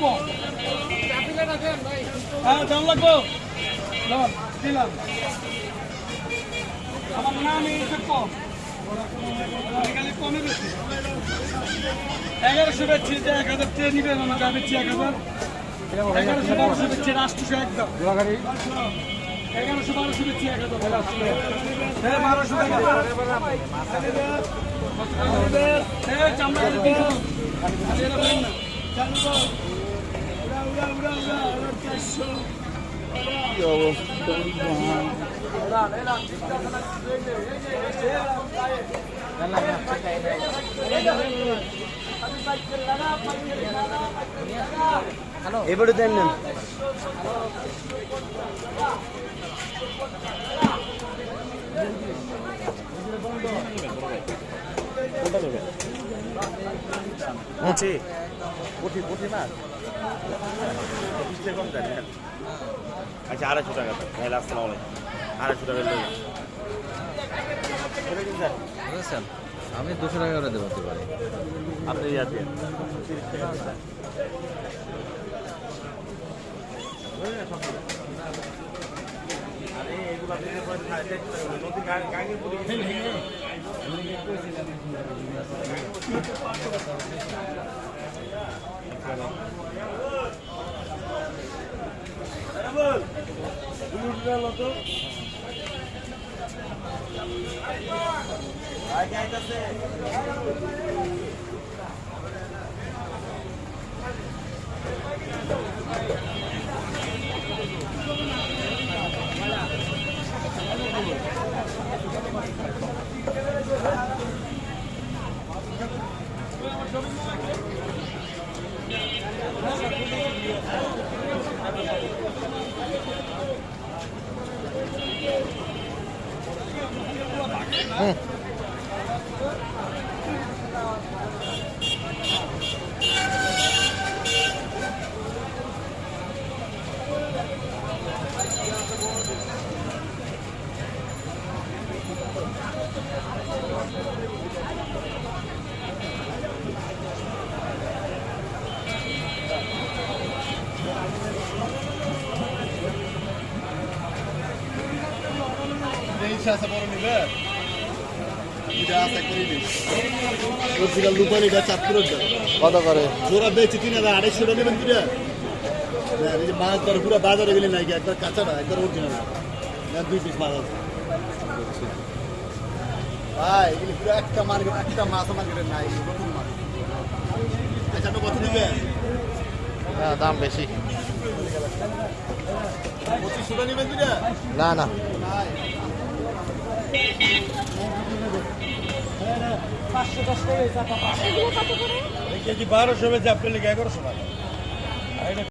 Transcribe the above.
কম হ্যাঁ দাম লাগবো। দিলাম। আমার নাম বেশি। এগারোশো বেচছি, যে এক হাজার বেচছি এক হাজার। এগারোশো বারোশো বেচছি রাষ্ট্রশো একদম। এগারোশো বারোশো বেচছি, এক হাজার। বারোশো হ্যাঁ চামড়া দিন এবারে দেন না পুঁটি পুঁটি কম আচ্ছা আড়াইশো টাকা তো। ভাই আসসালাম আলাইকুম। আড়াইশো টাকা লই এটা কি আমি দুশো টাকা করে দেবো পারি আপনি ইয়াতে তিরিশ টাকা দিন। এগুলো আপনি Hum. Deixa essa bola me ver. কত করে? জোড়া বেচে তিন হাজার আড়াইশো টাকা নেবেন কিনা? এই যে মাছ ধরে পুরো বাজারে গেলে নাকি একবার কাঁচাটা একবার অরিজিনাল না দুই পিস মাছ আছে। ভাই এগুলি পুরো একটা মার্কেট একটা মাছ মার্কেটের নাই নতুন মাছ। আচ্ছা কত দিবেন? হ্যাঁ দাম বেশি। পঁচিশশো নেবেন কিনা? না না। কেজি বারোশো বেজে আপনার লেগে এগারোশো টাকা।